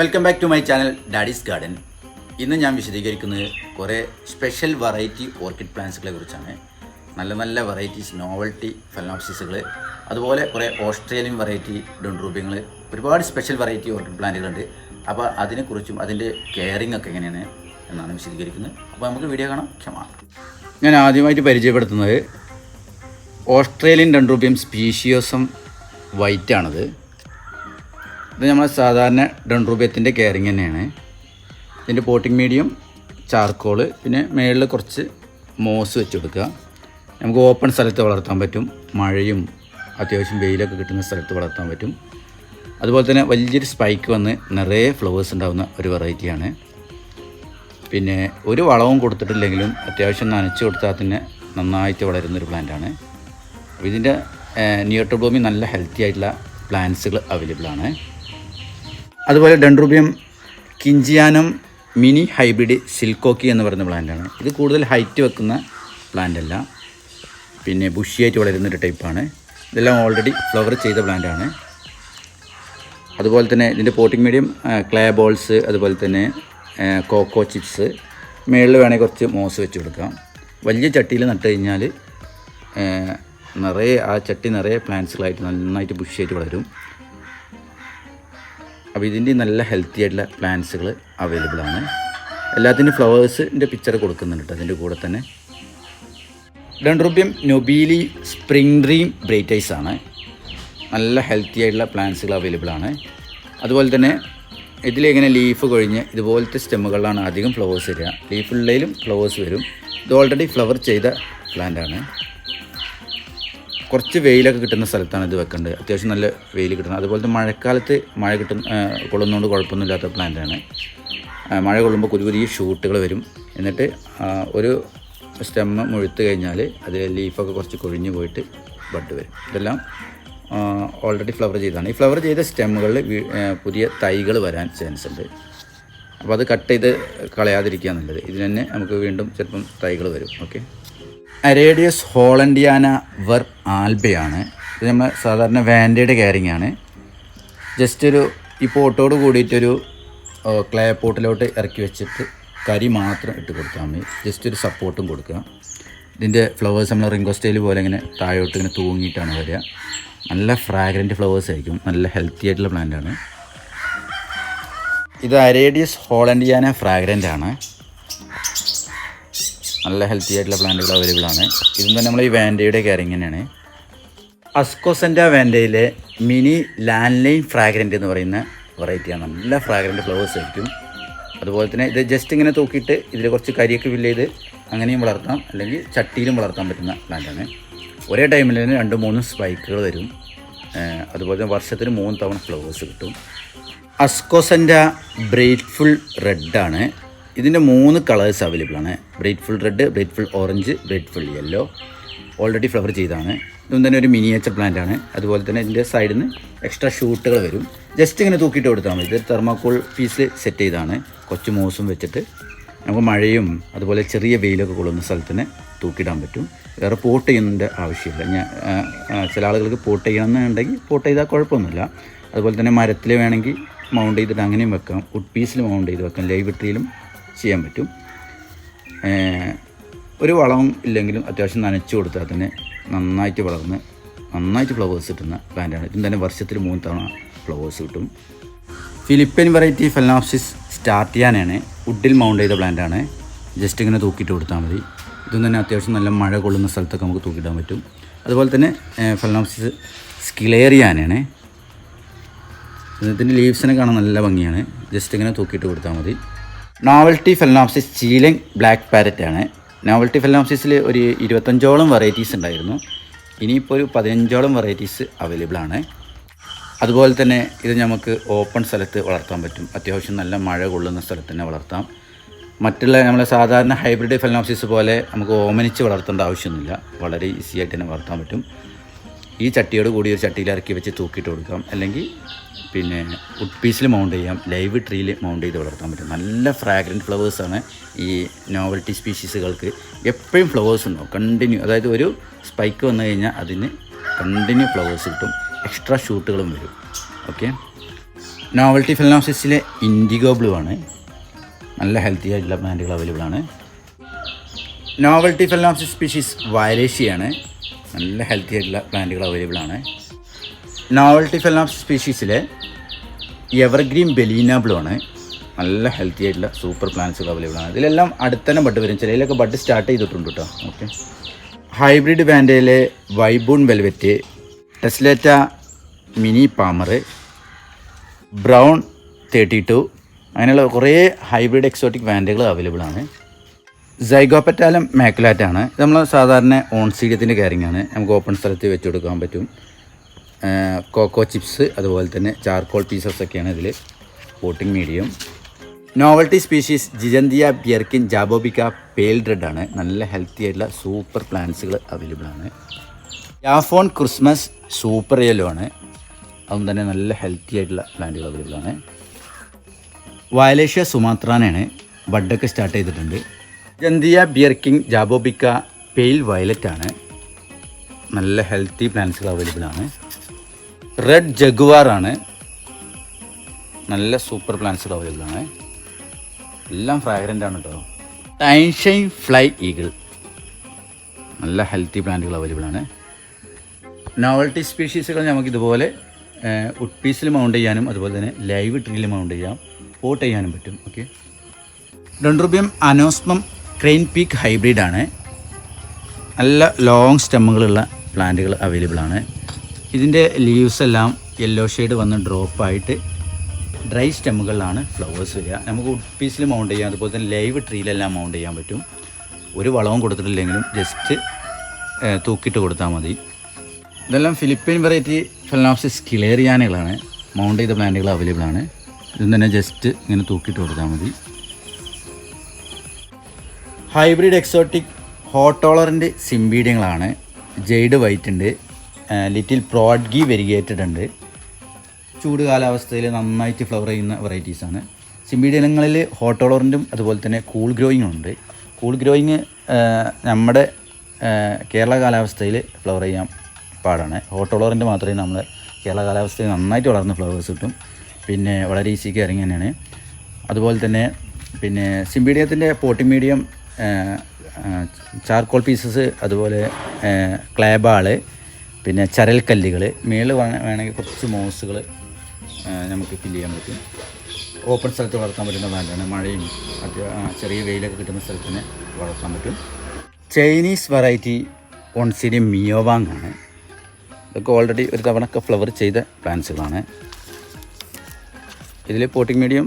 Welcome back to my channel daddy's garden ഇന്ന് ഞാൻ വിശദീകരിക്കുന്നത് കുറേ സ്പെഷ്യൽ വെറൈറ്റി ഓർക്കിഡ് പ്ലാന്റ്സുകളെ കുറിച്ചാണ്. നല്ല നല്ല വെറൈറ്റീസ് നോവൽറ്റി ഫെലോപ്സിസുകൾ അതുപോലെ കുറേ ഓസ്ട്രേലിയൻ വെറൈറ്റി ഡൊൺറൂബ്യങ്ങൾ ഒരുപാട് സ്പെഷ്യൽ വെറൈറ്റി ഓർക്കിഡ് പ്ലാന്റുകളുണ്ട് അപ്പോൾ അതിനെക്കുറിച്ചും അതിന്റെ കെയറിംഗ് ഒക്കെ എങ്ങനെയാണ് എന്നാണ് വിശദീകരിക്കുന്നത്. അപ്പോൾ നമുക്ക് വീഡിയോ കാണാം. ക്ഷമ ഞാൻ ആദ്യമായിട്ട് പരിചയപ്പെടുത്തുന്നത് ഓസ്ട്രേലിയൻ ഡൺറൂബിയം സ്പീഷിയോസം വൈറ്റ് ആണത്. ഇത് നമ്മൾ സാധാരണ ഡൺറൂബിയത്തിന്റെ കെയറിങ് തന്നെയാണ്. ഇതിന്റെ പോട്ടിംഗ് മീഡിയം ചാർക്കോൾ പിന്നെ മേളിൽ കുറച്ച് മോസ് വെച്ച് കൊടുക്കുക. നമുക്ക് ഓപ്പൺ സ്ഥലത്ത് വളർത്താൻ പറ്റും. മഴയും അത്യാവശ്യം വെയിലൊക്കെ കിട്ടുന്ന സ്ഥലത്ത് വളർത്താൻ പറ്റും. അതുപോലെ തന്നെ വലിയൊരു സ്പൈക്ക് വന്ന് നിറയെ ഫ്ലവേഴ്സ് ഉണ്ടാകുന്ന ഒരു വെറൈറ്റിയാണ് പിന്നെ ഒരു വളവും കൊടുത്തിട്ടില്ലെങ്കിലും അത്യാവശ്യം നനച്ച് കൊടുത്താൽ തന്നെ നന്നായിട്ട് വളരുന്നൊരു പ്ലാന്റാണ് ഇതിന്റെ നിയർ ടു ബ്ലൂമി നല്ല ഹെൽത്തി ആയിട്ടുള്ള പ്ലാന്റ്സുകൾ അവൈലബിൾ ആണ്. അതുപോലെ ഡെൻഡ്രൂബിയം കിഞ്ചിയാനം മിനി ഹൈബ്രിഡ് സിൽക്കോക്കി എന്ന് പറയുന്ന പ്ലാന്റാണ് ഇത് കൂടുതൽ ഹൈറ്റ് വെക്കുന്ന പ്ലാന്റ് അല്ല. പിന്നെ ബുഷിയായിട്ട് വളരുന്ന ഒരു ടൈപ്പാണ് ഇതെല്ലാം ഓൾറെഡി ഫ്ലവർ ചെയ്ത പ്ലാന്റാണ് അതുപോലെ തന്നെ ഇതിന്റെ പോട്ടിംഗ് മീഡിയം ക്ലേ ബോൾസ് അതുപോലെ തന്നെ കോക്കോ ചിപ്സ് മേളിൽ വേണമെങ്കിൽ കുറച്ച് മോസ് വെച്ച് കൊടുക്കാം. വലിയ ചട്ടിയിൽ നട്ട് കഴിഞ്ഞാൽ നിറയെ ആ ചട്ടി നിറയെ പ്ലാന്റ്സുകളായിട്ട് നന്നായിട്ട് ബുഷിയായിട്ട് വളരും. അപ്പോൾ ഇതിന്റെ നല്ല ഹെൽത്തി ആയിട്ടുള്ള പ്ലാന്റ്സുകൾ അവൈലബിൾ ആണ്. എല്ലാത്തിന്റെ ഫ്ലവേഴ്സിന്റെ പിക്ചർ കൊടുക്കുന്നുണ്ട് അതിന്റെ കൂടെ തന്നെ. ഡൺറൂബ്യം നൊബീലി സ്പ്രിംഗ് ഡ്രീം ബ്രേറ്റൈസ് ആണ്. നല്ല ഹെൽത്തി ആയിട്ടുള്ള പ്ലാന്റ്സുകൾ അവൈലബിൾ ആണ്. അതുപോലെ തന്നെ ഇതിലിങ്ങനെ ലീഫ് കൊഴിഞ്ഞ് ഇതുപോലത്തെ സ്റ്റെമ്മുകളിലാണ് അധികം ഫ്ലവേഴ്സ് വരിക. ലീഫുള്ളതിലും ഫ്ലവേഴ്സ് വരും. ഇത് ഓൾറെഡി ഫ്ലവർ ചെയ്ത പ്ലാന്റ് ആണ്. കുറച്ച് വെയിലൊക്കെ കിട്ടുന്ന സ്ഥലത്താണ് ഇത് വെക്കേണ്ടത്. അത്യാവശ്യം നല്ല വെയിൽ കിട്ടുന്നത്. അതുപോലെ മഴക്കാലത്ത് മഴ കിട്ടുന്ന കൊള്ളുന്നതുകൊണ്ട് കുഴപ്പമൊന്നുമില്ലാത്ത പ്ലാന്റാണ്. ആണ് മഴ കൊള്ളുമ്പോൾ പുതിയ പുതിയ ഷൂട്ടുകൾ വരും. എന്നിട്ട് ഒരു സ്റ്റെമ്മ് മുഴുത്ത് കഴിഞ്ഞാൽ അതിൽ ലീഫൊക്കെ കുറച്ച് കൊഴിഞ്ഞു പോയിട്ട് ബഡ് വരും. ഇതെല്ലാം ഓൾറെഡി ഫ്ലവർ ചെയ്തതാണ്. ഈ ഫ്ലവർ ചെയ്ത സ്റ്റെമ്മുകളിൽ പുതിയ തൈകൾ വരാൻ ചാൻസ് ഉണ്ട്. അപ്പോൾ അത് കട്ട് ചെയ്ത് കളയാതിരിക്കുക നല്ലത്. ഇതിന് തന്നെ നമുക്ക് വീണ്ടും ചിലപ്പം തൈകൾ വരും. ഓക്കെ. അരേഡിയസ് ഹോളണ്ടിയാന വർ ആൽബയാണ്. ഇത് നമ്മൾ സാധാരണ വാൻഡയുടെ കാരിങ് ആണ്. ജസ്റ്റ് ഒരു ഈ പോട്ടോട് കൂടിയിട്ടൊരു ക്ലേ പോട്ടിലോട്ട് ഇറക്കി വെച്ചിട്ട് കരി മാത്രം ഇട്ട് കൊടുത്താൽ മതി. ജസ്റ്റ് ഒരു സപ്പോർട്ടും കൊടുക്കുക. ഇതിന്റെ ഫ്ലവേഴ്സ് നമ്മൾ റിംഗോ സ്റ്റൈൽ പോലെ ഇങ്ങനെ താഴോട്ട് ഇങ്ങനെ തൂങ്ങിയിട്ടാണ് വരിക. നല്ല ഫ്രാഗ്രന്റ് ഫ്ലവേഴ്സ് ആയിരിക്കും. നല്ല ഹെൽത്തി ആയിട്ടുള്ള പ്ലാന്റാണ് ഇത് അരേഡിയസ് ഹോളണ്ടിയാന ഫ്രാഗ്രന്റ് ആണ്. നല്ല ഹെൽത്തി ആയിട്ടുള്ള പ്ലാന്റുകൾ അവൈലബിൾ ആണ്. ഇതും തന്നെ നമ്മൾ ഈ വാൻഡയുടെ കാര്യം തന്നെയാണ്. അസ്കോസെന്റ വാൻഡയിലെ മിനി ലാൻഡ് ലൈൻ ഫ്രാഗ്രന്റ് എന്ന് പറയുന്ന വെറൈറ്റിയാണ് നല്ല ഫ്രാഗ്രന്റ് ഫ്ലവേഴ്സ് ആയിരിക്കും. അതുപോലെ തന്നെ ഇത് ജസ്റ്റ് ഇങ്ങനെ തൂക്കിയിട്ട് ഇതിൽ കുറച്ച് കരിയൊക്കെ ഫില്ല് ചെയ്ത് അങ്ങനെയും വളർത്താം. അല്ലെങ്കിൽ ചട്ടിയിലും വളർത്താൻ പറ്റുന്ന പ്ലാന്റാണ് ഒരേ ടൈമിൽ തന്നെ രണ്ട് മൂന്ന് സ്പൈക്കുകൾ വരും. അതുപോലെ തന്നെ വർഷത്തിന് മൂന്ന് തവണ ഫ്ലവേഴ്സ് കിട്ടും. അസ്കോസന്റെ ബ്രേറ്റ്ഫുൾ റെഡാണ്. ഇതിന്റെ മൂന്ന് കളേഴ്സ് അവൈലബിൾ ആണ്. Brightful red brightful orange brightful yellow. Already flower ചെയ്താണ്. ഇതും തന്നെ ഒരു മിനിയേച്ചർ പ്ലാന്റ് ആണ്. അതുപോലെ തന്നെ ഇതിന്റെ സൈഡിൽ നിന്ന് എക്സ്ട്രാ ഷൂട്ടുകൾ വരും. ജസ്റ്റ് ഇങ്ങനെ തൂക്കിയിട്ട് കൊടുത്താൽ മതി. ഇത് തെർമാക്കോൾ പീസ് സെറ്റ് ചെയ്താണ്. കൊച്ചു മോസും വെച്ചിട്ട് നമുക്ക് മഴയും അതുപോലെ ചെറിയ വെയിലൊക്കെ കൊള്ളുന്ന സ്ഥലത്തിന് തൂക്കിയിടാൻ പറ്റും. വേറെ പോട്ട് ചെയ്യുന്നതിന്റെ ആവശ്യമില്ല. ഞാൻ ചില ആളുകൾക്ക് പോട്ട് ചെയ്യണമെന്നുണ്ടെങ്കിൽ പോട്ട് ചെയ്താൽ കുഴപ്പമൊന്നുമില്ല. അതുപോലെ തന്നെ മരത്തിൽ വേണമെങ്കിൽ മൗണ്ട് ചെയ്തിട്ട് അങ്ങനെയും വെക്കാം. വുഡ് പീസിൽ മൗണ്ട് ചെയ്ത് വെക്കാം. ലൈവ് ട്രീയിലും ചെയ്യാൻ പറ്റും. ഒരു വളവും ഇല്ലെങ്കിലും അത്യാവശ്യം നനച്ചു കൊടുത്താൽ തന്നെ നന്നായിട്ട് വളർന്ന് നന്നായിട്ട് ഫ്ലവേഴ്സ് കിട്ടുന്ന പ്ലാന്റാണ് ഇതിന് തന്നെ വർഷത്തിൽ മൂന്ന് തവണ ഫ്ലവേഴ്സ് കിട്ടും. ഫിലിപ്പൈൻ വെറൈറ്റി ഫെലനോപ്സിസ് സ്റ്റാർട്ട് ചെയ്യാനാണ് വുഡിൽ മൗണ്ട് ചെയ്ത പ്ലാന്റാണ് ജസ്റ്റ് ഇങ്ങനെ തൂക്കിയിട്ട് കൊടുത്താൽ മതി. ഇതും തന്നെ അത്യാവശ്യം നല്ല മഴ കൊള്ളുന്ന സ്ഥലത്തൊക്കെ നമുക്ക് തൂക്കിയിടാൻ പറ്റും. അതുപോലെ തന്നെ ഫെലനോപ്സിസ് സ്കിലേറിയാനാണ് ഇതിന്റെ ലീവ്സിനെ കാണാൻ നല്ല ഭംഗിയാണ്. ജസ്റ്റ് ഇങ്ങനെ തൂക്കിയിട്ട് കൊടുത്താൽ മതി. നോവൽറ്റി ഫെലനോപ്സിസ് ചീലങ് ബ്ലാക്ക് പാരറ്റ് ആണ്. നോവൽറ്റി ഫെലനോപ്സിസിൽ ഒരു ഇരുപത്തഞ്ചോളം വെറൈറ്റീസ് ഉണ്ടായിരുന്നു. ഇനിയിപ്പോൾ ഒരു പതിനഞ്ചോളം വെറൈറ്റീസ് അവൈലബിൾ ആണ്. അതുപോലെ തന്നെ ഇത് നമുക്ക് ഓപ്പൺ സ്ഥലത്ത് വളർത്താൻ പറ്റും. അത്യാവശ്യം നല്ല മഴ കൊള്ളുന്ന സ്ഥലത്ത് തന്നെ വളർത്താം. മറ്റുള്ള നമ്മളെ സാധാരണ ഹൈബ്രിഡ് ഫെലനോപ്സിസ് പോലെ നമുക്ക് ഓമനിച്ച് വളർത്തേണ്ട ആവശ്യമൊന്നുമില്ല. വളരെ ഈസി ആയിട്ട് തന്നെ വളർത്താൻ പറ്റും. ഈ ചട്ടിയോട് കൂടി ഒരു ചട്ടിയിൽ ഇറക്കി വെച്ച് തൂക്കിയിട്ട് കൊടുക്കാം. അല്ലെങ്കിൽ പിന്നെ വുഡ് പീസിൽ മൗണ്ട് ചെയ്യാം. ലൈവ് ട്രീയിൽ മൗണ്ട് ചെയ്ത് വളർത്താൻ പറ്റും. നല്ല ഫ്രാഗ്രന്റ് ഫ്ലവേഴ്സാണ് ഈ നോവൽറ്റി സ്പീഷീസുകൾക്ക് എപ്പോഴും ഫ്ലവേഴ്സ് ഉണ്ടാവും. കണ്ടിന്യൂ അതായത് ഒരു സ്പൈക്ക് വന്നു കഴിഞ്ഞാൽ അതിന് കണ്ടിന്യൂ ഫ്ലവേഴ്സ് കിട്ടും. എക്സ്ട്രാ ഷൂട്ടുകളും വരും. ഓക്കെ നോവൽറ്റി ഫിലോസിസിലെ ഇൻഡിഗോ ബ്ലൂ ആണ്. നല്ല ഹെൽത്തി ആയിട്ടുള്ള പ്ലാന്റുകൾ അവൈലബിൾ ആണ്. നോവൽറ്റി ഫിലോസിസ് സ്പീഷീസ് വയലേഷ്യയാണ് നല്ല ഹെൽത്തി ആയിട്ടുള്ള പ്ലാന്റുകൾ അവൈലബിൾ ആണ്. നോവൽറ്റി ഫെലാം സ്പീഷീസിലെ എവർഗ്രീൻ ബെലീന ബ്ലൂ ആണ്. നല്ല ഹെൽത്തി ആയിട്ടുള്ള സൂപ്പർ പ്ലാന്റ്സുകൾ അവൈലബിൾ ആണ്. ഇതിലെല്ലാം അടുത്തന്നെ ബഡ് വരും. ചിലയിലൊക്കെ ബഡ് സ്റ്റാർട്ട് ചെയ്തിട്ടുണ്ട് കേട്ടോ okay hybrid ബാൻഡയിലെ Vaiboon velvet tessellata mini palmer brown thirty two അങ്ങനെയുള്ള കുറേ ഹൈബ്രിഡ് എക്സോട്ടിക് വാൻഡുകൾ അവൈലബിൾ ആണ്. സൈഗോപ്പറ്റാലം മേക്കലാറ്റാണ് ഇത് നമ്മൾ സാധാരണ ഓൺ സീഡിയത്തിന്റെ കാര്യങ്ങളാണ് നമുക്ക് ഓപ്പൺ സ്ഥലത്ത് വെച്ച് കൊടുക്കാൻ പറ്റും. കോക്കോ ചിപ്സ് അതുപോലെ തന്നെ ചാർക്കോൾ പീസസ് ഒക്കെയാണ് ഇതിൽ potting medium novelty species gigantea ബിയർക്കിൻ ജാബോബിക്ക പേൽ റെഡ് ആണ്. നല്ല ഹെൽത്തി ആയിട്ടുള്ള സൂപ്പർ പ്ലാന്റ്സുകൾ അവൈലബിൾ ആണ്. യാഫോൺ ക്രിസ്മസ് സൂപ്പർ യെല്ലോ ആണ്. അതും തന്നെ നല്ല ഹെൽത്തി ആയിട്ടുള്ള പ്ലാന്റുകൾ അവൈലബിൾ ആണ്. വയലേഷ്യ സുമാത്രാനാണ് ബഡൊക്കെ സ്റ്റാർട്ട് ചെയ്തിട്ടുണ്ട്. ജന്തിയ കിങ് ജാബോബിക്ക പെയിൽ വയലറ്റ് ആണ്. നല്ല ഹെൽത്തി പ്ലാന്റ്സുകൾ അവൈലബിൾ ആണ്. റെഡ് ജഗുവാർ ആണ്. നല്ല സൂപ്പർ പ്ലാന്റ്സുകൾ അവൈലബിൾ ആണ്. എല്ലാം ഫ്രാഗ്രന്റ് ആണ് കേട്ടോ ടൈൻഷൈൻ ഫ്ലൈ ഈഗിൾ നല്ല ഹെൽത്തി പ്ലാന്റുകൾ അവൈലബിൾ ആണ്. നോവൽറ്റി സ്പീഷീസുകൾ ഉഡ് പീസിൽ മൗണ്ട് ചെയ്യാനും അതുപോലെ തന്നെ ലൈവ് ട്രീയിൽ മൗണ്ട് ചെയ്യാം. പോട്ട് ചെയ്യാനും പറ്റും. Okay Dendrobium anosmum crane peak hybrid ആണ് നല്ല ലോങ് സ്റ്റെമ്മുകളുള്ള പ്ലാന്റുകൾ അവൈലബിൾ ആണ്. ഇതിന്റെ ലീവ്സ് എല്ലാം യെല്ലോ ഷെയ്ഡ് വന്ന് ഡ്രോപ്പായിട്ട് ഡ്രൈ സ്റ്റെമ്മുകളിലാണ് ഫ്ലവേഴ്സ് വരിക. നമുക്ക് വുഡ് പീസിൽ മൗണ്ട് ചെയ്യാം. അതുപോലെ തന്നെ ലൈവ് ട്രീയിലെല്ലാം മൗണ്ട് ചെയ്യാൻ പറ്റും. ഒരു വളവും കൊടുത്തിട്ടില്ലെങ്കിലും ജസ്റ്റ് തൂക്കിയിട്ട് കൊടുത്താൽ മതി. ഇതെല്ലാം ഫിലിപ്പീൻ വെറൈറ്റി ഫെലനോപ്സിസ് കിളേറിയാനുകളാണ് മൗണ്ട് ചെയ്ത പ്ലാന്റുകൾ അവൈലബിൾ ആണ്. ഇതും തന്നെ ജസ്റ്റ് ഇങ്ങനെ തൂക്കിയിട്ട് കൊടുത്താൽ മതി. ഹൈബ്രിഡ് എക്സോട്ടിക് ഹോട്ടോളറിന്റെ സിംബീഡിയങ്ങളാണ് ജെയ്ഡ് വൈറ്റ് ഉണ്ട് ലിറ്റിൽ പ്രോഡ്ഗി വെരിഗേറ്റഡ് ഉണ്ട് ചൂട് കാലാവസ്ഥയിൽ നന്നായിട്ട് ഫ്ലവർ ചെയ്യുന്ന വെറൈറ്റീസാണ് സിംബീഡിയങ്ങളിൽ ഹോട്ട് ടോളറിന്റും അതുപോലെ തന്നെ കൂൾ ഗ്രോയിങ്ങും ഉണ്ട് കൂൾ ഗ്രോയിങ് നമ്മുടെ കേരള കാലാവസ്ഥയിൽ ഫ്ലവർ ചെയ്യാൻ പാടാണ്. ഹോട്ടോളറിന്റെ മാത്രമേ നമ്മൾ കേരള കാലാവസ്ഥയിൽ നന്നായിട്ട് വളർന്ന ഫ്ലവേഴ്സ് കിട്ടും. പിന്നെ വളരെ ഈസി ഇറങ്ങി തന്നെയാണ്. അതുപോലെ തന്നെ പിന്നെ സിംബീഡിയത്തിന്റെ പോട്ടിംഗ് മീഡിയം ചാർക്കോൾ പീസസ് അതുപോലെ ക്ലേബാൾ പിന്നെ ചരൽക്കല്ലുകൾ മേളിൽ വേണമെങ്കിൽ കുറച്ച് മോസുകൾ നമുക്ക് ഫില്ല് ചെയ്യാൻ പറ്റും. ഓപ്പൺ സ്ഥലത്ത് വളർത്താൻ പറ്റുന്ന പ്ലാന്റാണ് മഴയും ചെറിയ വെയിലൊക്കെ കിട്ടുന്ന സ്ഥലത്ത് തന്നെ വളർത്താൻ പറ്റും. ചൈനീസ് വെറൈറ്റി ഓൺസിനി മിയോവാങ് ആണ് ഇതൊക്കെ ഓൾറെഡി ഒരു തവണക്കെ ഫ്ലവർ ചെയ്ത പ്ലാന്റ്സുകളാണ് ഇതിൽ പോട്ടിംഗ് മീഡിയം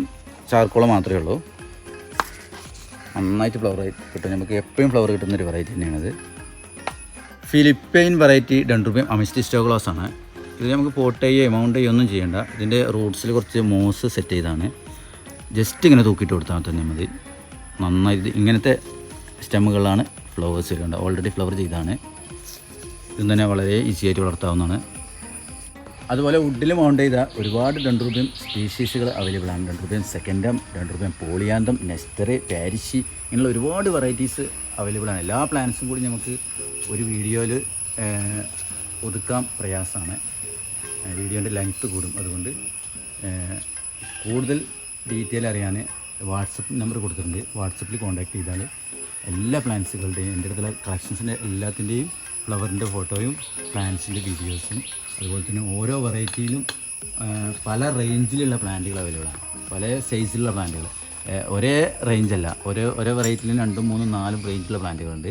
ചാർക്കോൾ മാത്രമേ ഉള്ളൂ. നന്നായിട്ട് ഫ്ലവർ കിട്ടും. നമുക്ക് എപ്പോഴും ഫ്ലവർ കിട്ടുന്ന ഒരു വെറൈറ്റി തന്നെയാണിത്. ഫിലിപ്പൈൻ വെറൈറ്റി ഡൺറുബിയം അമിസ്റ്റിസ്റ്റോഗ്ലോസ് ആണ് ഇത് നമുക്ക് പോട്ട് ചെയ്യുകയോ എമൗണ്ട് ചെയ്യുകയോ ഒന്നും ചെയ്യേണ്ട. ഇതിന്റെ റൂട്ട്സിൽ കുറച്ച് മോസ് സെറ്റ് ചെയ്താണ്. ജസ്റ്റ് ഇങ്ങനെ തൂക്കിയിട്ട് കൊടുത്താൽ തന്നെ മതി. നന്നായി ഇങ്ങനത്തെ സ്റ്റെമ്മുകളാണ് ഫ്ലവേഴ്സ് വരുന്നത് ഓൾറെഡി ഫ്ലവർ ചെയ്താണ്. ഇതും തന്നെ വളരെ ഈസി ആയിട്ട് വളർത്താവുന്നതാണ്. അതുപോലെ വുഡിൽ മൗണ്ട് ചെയ്ത ഒരുപാട് ഡൺഡ്രൂബിയം സ്പീഷീസുകൾ അവൈലബിൾ ആണ്. ഡൺഡ്രൂബിയം സെക്കൻഡം ഡൺഡ്രൂബിയം പോളിയാന്തം നെസ്റ്ററ് പാരിഷി ഇങ്ങനെയുള്ള ഒരുപാട് വെറൈറ്റീസ് അവൈലബിൾ ആണ്. എല്ലാ പ്ലാന്റ്സും കൂടി നമുക്ക് ഒരു വീഡിയോയിൽ ഒതുക്കാൻ പ്രയാസമാണ്. വീഡിയോന്റെ ലെങ്ത്ത് കൂടും. അതുകൊണ്ട് കൂടുതൽ ഡീറ്റെയിൽ അറിയാൻ വാട്സപ്പ് നമ്പർ കൊടുത്തിട്ടുണ്ട്. വാട്സപ്പിൽ കോൺടാക്ട് ചെയ്താൽ എല്ലാ പ്ലാന്റ്സുകളുടെയും എന്റെ അടുത്തുള്ള കളക്ഷൻസിന്റെ എല്ലാത്തിന്റെയും ഫ്ലവറിന്റെ ഫോട്ടോയും പ്ലാന്റ്സിന്റെ വീഡിയോസും അതുപോലെ തന്നെ ഓരോ വെറൈറ്റിയിലും പല റേഞ്ചിലുള്ള പ്ലാന്റുകൾ അവൈലബിൾ ആണ്. പല സൈസിലുള്ള പ്ലാന്റുകൾ. ഒരേ റേഞ്ചല്ല. ഓരോ ഓരോ വെറൈറ്റിയിലും രണ്ടും മൂന്നും നാലും റേഞ്ചിലുള്ള പ്ലാന്റുകളുണ്ട്.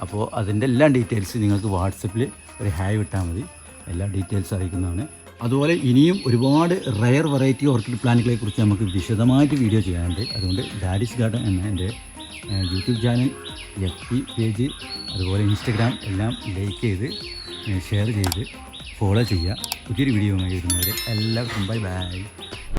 അപ്പോൾ അതിന്റെ എല്ലാ ഡീറ്റെയിൽസ് നിങ്ങൾക്ക് വാട്സപ്പിൽ ഒരു ഹായ് വിട്ടാൽ മതി. എല്ലാ ഡീറ്റെയിൽസ് അറിയിക്കുന്നതാണ്. അതുപോലെ ഇനിയും ഒരുപാട് റയർ വെറൈറ്റി ഓർക്കിഡ് പ്ലാന്റുകളെ കുറിച്ച് നമുക്ക് വിശദമായിട്ട് വീഡിയോ ചെയ്യാനുണ്ട്. അതുകൊണ്ട് ഡാഡിസ് ഗാർഡൻ എന്ന എന്റെ YouTube channel F P page അതുപോലെ ഇൻസ്റ്റഗ്രാം എല്ലാം ലൈക്ക് ചെയ്ത് ഷെയർ ചെയ്ത് ഫോളോ ചെയ്യുക. പുതിയൊരു വീഡിയോ വരുന്നവരെ എല്ലാവർക്കും ബൈ ബൈ